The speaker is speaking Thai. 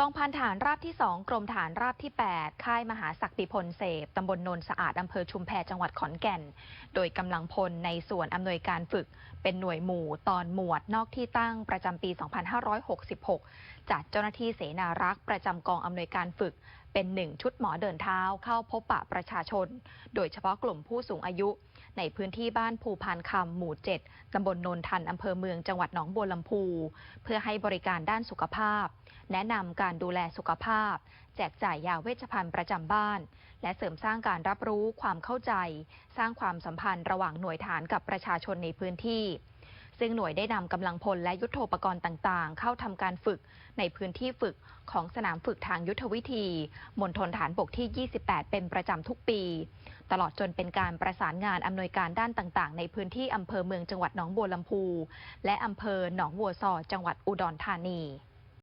กองพันฐานราบที่ 2 กรมฐานราบที่ 8 ค่ายมหาศักดิพลเสพตำบลนนสะอาดอำเภอชุมแพจังหวัดขอนแก่น โดยกำลังพลในส่วนอำนวยการฝึก เป็นหน่วยหมู่ตอนหมวดนอกที่ตั้งประจำปี 2566จากเจ้าหน้าที่เสนารักษ์ประจำกองอำนวยการฝึก เป็นหนึ่งชุดหมอเดินเท้าเข้าพบปะประชาชน โดยเฉพาะกลุ่มผู้สูงอายุ ในพื้นที่บ้านภูพานคำหมู่ 7ตำบลนนทันอำเภอเมืองจังหวัดหนองบัวลำพู เพื่อให้บริการด้านสุขภาพ แนะนำการดูแลสุขภาพ แจกจ่ายยาเวชภัณฑ์ประจำบ้าน และเสริมสร้างการรับรู้ความเข้าใจ สร้างความสัมพันธ์ระหว่างหน่วยฐานกับประชาชนในพื้นที่ ซึ่งหน่วยได้นำกำลังพลและยุทโธปกรณ์ต่างๆ เข้าทำการฝึกในพื้นที่ฝึกของสนามฝึกทางยุทธวิธีมณฑลฐานบกที่ 28 เป็นประจำทุกปี ตลอดจนเป็นการประสานงานอำนวยการด้านต่างๆ ในพื้นที่อำเภอเมืองจังหวัดหนองบัวลำพู และอำเภอหนองบัวซอจังหวัดอุดรธานี